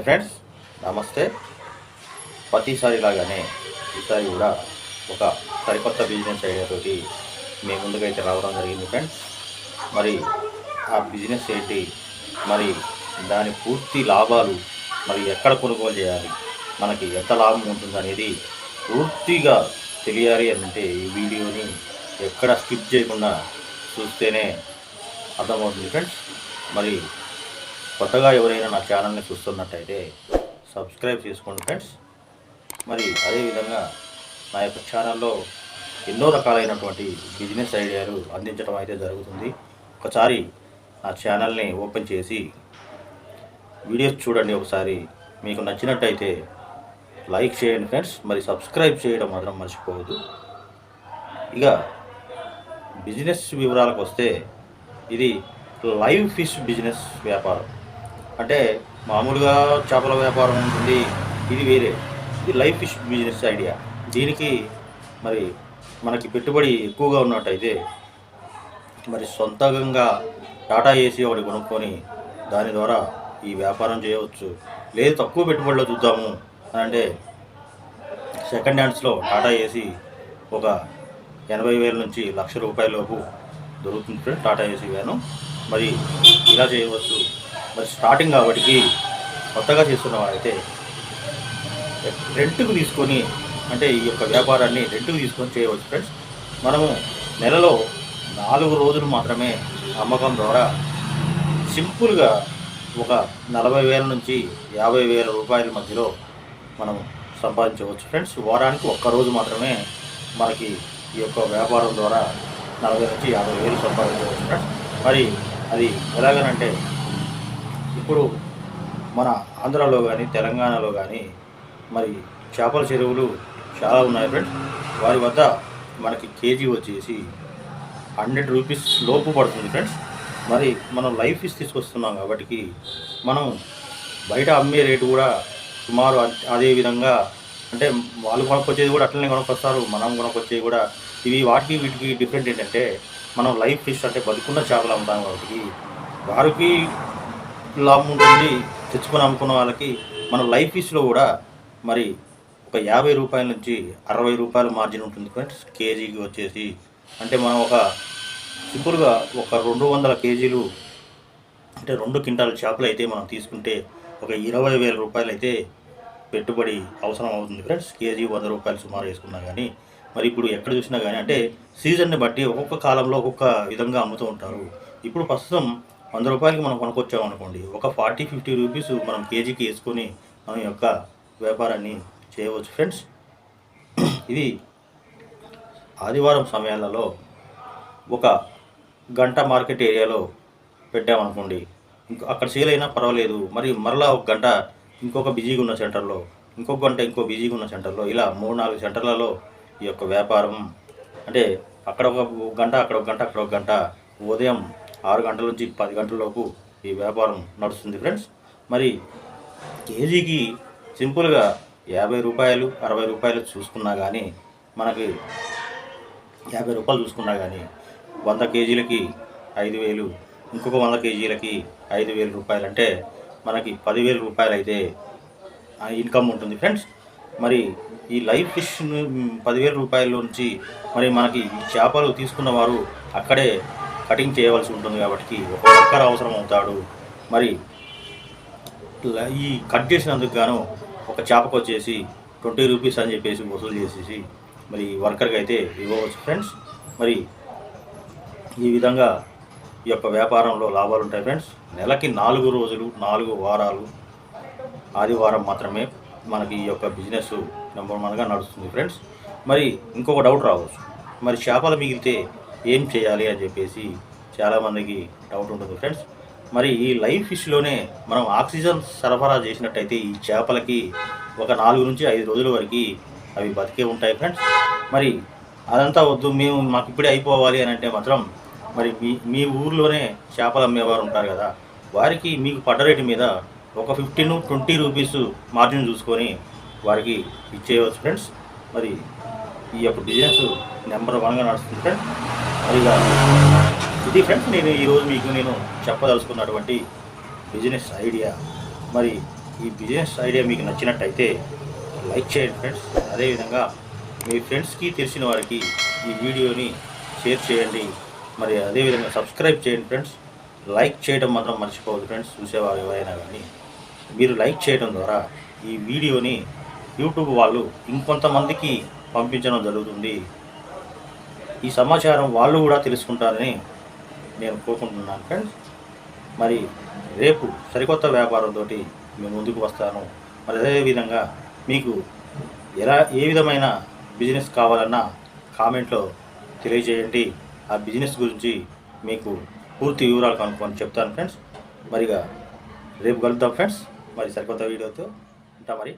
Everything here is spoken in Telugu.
హాయ్ ఫ్రెండ్స్ నమస్తే. ప్రతిసారి లాగానే ఈసారి కూడా ఒక సరికొత్త బిజినెస్ ఐడియాతోటి మీ ముందుకైతే రావడం జరిగింది ఫ్రెండ్స్. మరి ఆ బిజినెస్ ఏంటి మరి దాని పూర్తి లాభాలు మరి ఎక్కడ కొనుగోలు చేయాలి మనకి ఎంత లాభం ఉంటుంది అనేది పూర్తిగా తెలియాలి అంటే ఈ వీడియోని ఎక్కడ స్కిప్ చేయకుండా చూస్తేనే అర్థమవుతుంది ఫ్రెండ్స్. మరి కొత్తగా ఎవరైనా నా ఛానల్ని చూస్తున్నట్టయితే సబ్స్క్రైబ్ చేసుకోండి ఫ్రెండ్స్. మరి అదేవిధంగా నా యొక్క ఛానల్లో ఎన్నో రకాలైనటువంటి బిజినెస్ ఐడియాలు అందించడం అయితే జరుగుతుంది. ఒకసారి నా ఛానల్ని ఓపెన్ చేసి వీడియోస్ చూడండి ఒకసారి. మీకు నచ్చినట్టయితే లైక్ చేయండి ఫ్రెండ్స్. మరి సబ్స్క్రైబ్ చేయడం మాత్రం మర్చిపోవద్దు. ఇక బిజినెస్ వివరాలకు వస్తే ఇది లైవ్ ఫిష్ బిజినెస్ వ్యాపారం. అంటే మామూలుగా చేపల వ్యాపారం ఉంటుంది. ఇది వేరే. ఇది లైఫ్ ఫిష్ బిజినెస్ ఐడియా. దీనికి మరి మనకి పెట్టుబడి ఎక్కువగా ఉన్నట్టయితే మరి సొంతంగా టాటా ఏసీ ఒకటి కొనుక్కొని దాని ద్వారా ఈ వ్యాపారం చేయవచ్చు. లేదు తక్కువ పెట్టుబడిలో చూద్దాము అని అంటే సెకండ్ హ్యాండ్స్లో టాటా ఏసీ ఒక ఎనభై వేల నుంచి లక్ష రూపాయలలోపు దొరుకుతుంది. Tata AC van. మరి ఇలా చేయవచ్చు. మరి స్టార్టింగ్ కాబట్టి కొత్తగా చేస్తున్న వారైతే రెంట్కు తీసుకొని అంటే ఈ యొక్క వ్యాపారాన్ని రెంట్కు తీసుకొని చేయవచ్చు ఫ్రెండ్స్. మనము నెలలో నాలుగు రోజులు మాత్రమే అమ్మకం ద్వారా సింపుల్గా ఒక నలభై వేల నుంచి యాభై వేల రూపాయల మధ్యలో మనం సంపాదించవచ్చు ఫ్రెండ్స్. వారానికి ఒక్క రోజు మాత్రమే మనకి ఈ యొక్క వ్యాపారం ద్వారా నలభై నుంచి యాభై వేలు సంపాదించవచ్చు ఫ్రెండ్స్. మరి అది ఎలాగనంటే ఇప్పుడు మన ఆంధ్రాలో కానీ తెలంగాణలో కానీ మరి చేపల చెరువులు చాలా ఉన్నాయి ఫ్రెండ్స్ వారి వద్ద మనకి కేజీ వచ్చేసి హండ్రెడ్ రూపీస్ లోపు పడుతుంది ఫ్రెండ్స్ మరి మనం లైఫ్ ఫిష్ తీసుకొస్తున్నాం కాబట్టి మనం బయట అమ్మే రేటు కూడా సుమారు అదే విధంగా అంటే వాళ్ళు కొనుక్కొచ్చేది కూడా అట్లనే కొనుక్కొస్తారు మనం కొనుక్కొచ్చేది కూడా. ఇవి వాటికి వీటికి డిఫరెంట్ ఏంటంటే మనం లైఫ్ ఫిష్ అంటే బతుకున్న చేపలు అమ్ముతాం కాబట్టి వారికి లాభం ఉంటుంది తెచ్చుకొని అమ్ముకున్న వాళ్ళకి మన లైఫ్ ఫిష్లో కూడా మరి ఒక యాభై రూపాయల నుంచి అరవై రూపాయల మార్జిన్ ఉంటుంది ఫ్రెండ్స్ కేజీకి వచ్చేసి. అంటే మనం ఒక సింపుల్గా ఒక రెండు వందల కేజీలు అంటే రెండు క్వింటాల చేపలు అయితే మనం తీసుకుంటే ఒక ఇరవై వేల రూపాయలు అయితే పెట్టుబడి అవసరం అవుతుంది ఫ్రెండ్స్. కేజీ వంద రూపాయలు సుమారు వేసుకున్నా కానీ మరి ఇప్పుడు ఎక్కడ చూసినా కానీ అంటే సీజన్ని బట్టి ఒక్కొక్క కాలంలో ఒక్కొక్క విధంగా అమ్ముతూ ఉంటారు. ఇప్పుడు ప్రస్తుతం వంద రూపాయలకి మనం కొనుక్కొచ్చాం అనుకోండి ఒక ఫార్టీ ఫిఫ్టీ రూపీస్ మనం కేజీకి వేసుకొని మన యొక్క వ్యాపారాన్ని చేయవచ్చు. ఫ్రెండ్స్ ఇది ఆదివారం సమయాలలో ఒక గంట మార్కెట్ ఏరియాలో పెట్టామనుకోండి ఇంకో అక్కడ సేల్ అయినా పర్వాలేదు. మరి మరలా ఒక గంట ఇంకొక బిజీగా ఉన్న సెంటర్లో ఇంకొక గంట ఇంకో బిజీగా ఉన్న సెంటర్లో ఇలా మూడు నాలుగు సెంటర్లలో ఈ యొక్క వ్యాపారం అంటే అక్కడ ఒక గంట అక్కడ ఒక గంట అక్కడ ఒక గంట ఉదయం ఆరు గంటల నుంచి పది గంటల లోపు ఈ వ్యాపారం నడుస్తుంది ఫ్రెండ్స్. మరి కేజీకి సింపుల్గా యాభై రూపాయలు అరవై రూపాయలు చూసుకున్నా కానీ మనకి యాభై రూపాయలు చూసుకున్నా కానీ వంద కేజీలకి ఐదు వేలు ఇంకొక వంద కేజీలకి ఐదు వేలు రూపాయలు అంటే మనకి పదివేల రూపాయలు అయితే ఇన్కమ్ ఉంటుంది ఫ్రెండ్స్. మరి ఈ లైవ్ ఫిష్ పదివేల రూపాయల నుంచి మరి మనకి ఈ చేపలు తీసుకున్న వారు అక్కడే కటింగ్ చేయవలసి ఉంటుంది కాబట్టి ఒక వర్కర్ అవసరం అవుతాడు. మరి ఈ కట్ చేసినందుకు గాను ఒక చేపకు వచ్చేసి ట్వంటీ రూపీస్ అని చెప్పేసి వసూలు చేసేసి మరి వర్కర్కి అయితే ఇవ్వవచ్చు ఫ్రెండ్స్. మరి ఈ విధంగా ఈ యొక్క వ్యాపారంలో లాభాలు ఉంటాయి ఫ్రెండ్స్. నెలకి నాలుగు రోజులు నాలుగు వారాలు ఆదివారం మాత్రమే మనకి ఈ యొక్క బిజినెస్ నెంబర్ వన్గా నడుస్తుంది ఫ్రెండ్స్. మరి ఇంకొక డౌట్ రావచ్చు. మరి చేపలు మిగిలితే ఏం చేయాలి అని చెప్పేసి చాలామందికి డౌట్ ఉంటుంది ఫ్రెండ్స్ మరి ఈ లైవ్ ఫిష్లోనే మనం ఆక్సిజన్ సరఫరా చేసినట్టయితే ఈ చేపలకి ఒక నాలుగు నుంచి ఐదు రోజుల వరకు అవి బతికే ఉంటాయి ఫ్రెండ్స్ మరి అదంతా వద్దు మేము మాకు ఇప్పుడే అయిపోవాలి అని అంటే మాత్రం మరి మీ మీ ఊర్లోనే చేపలు అమ్మేవారు ఉంటారు కదా వారికి మీకు పడ్డ రేటు మీద ఒక ఫిఫ్టీన్ ట్వంటీ రూపీస్ మార్జిన్ చూసుకొని వారికి ఇచ్చేయవచ్చు ఫ్రెండ్స్ మరి ఈ యొక్క బిజినెస్ నెంబర్ వన్గా నడుస్తుంది ఫ్రెండ్స్ అదిగా ఇది ఫ్రెండ్స్ నేను ఈరోజు మీకు నేను చెప్పదలుచుకున్నటువంటి బిజినెస్ ఐడియా మరి ఈ బిజినెస్ ఐడియా మీకు నచ్చినట్టయితే లైక్ చేయండి ఫ్రెండ్స్ అదేవిధంగా మీ ఫ్రెండ్స్కి తెలిసిన వారికి ఈ వీడియోని షేర్ చేయండి. మరి అదేవిధంగా సబ్స్క్రైబ్ చేయండి ఫ్రెండ్స్ లైక్ చేయడం మాత్రం మర్చిపోవద్దు ఫ్రెండ్స్ చూసేవారు ఎవరైనా కానీ. మీరు లైక్ చేయడం ద్వారా ఈ వీడియోని యూట్యూబ్ వాళ్ళు ఇంకొంతమందికి పంపించడం జరుగుతుంది. ఈ సమాచారం వాళ్ళు కూడా తెలుసుకుంటారని నేను కోరుకుంటున్నాను ఫ్రెండ్స్. మరి రేపు సరికొత్త వ్యాపారంతో మేము ముందుకు వస్తాను. మరి అదేవిధంగా మీకు ఎలా ఏ విధమైన బిజినెస్ కావాలన్నా కామెంట్లో తెలియజేయండి. ఆ బిజినెస్ గురించి మీకు పూర్తి వివరాలు కనుక్కొని చెప్తాను ఫ్రెండ్స్. మరిగా రేపు కలుద్దాం ఫ్రెండ్స్. మరి సరికొత్త వీడియోతో ఉంటా మరి.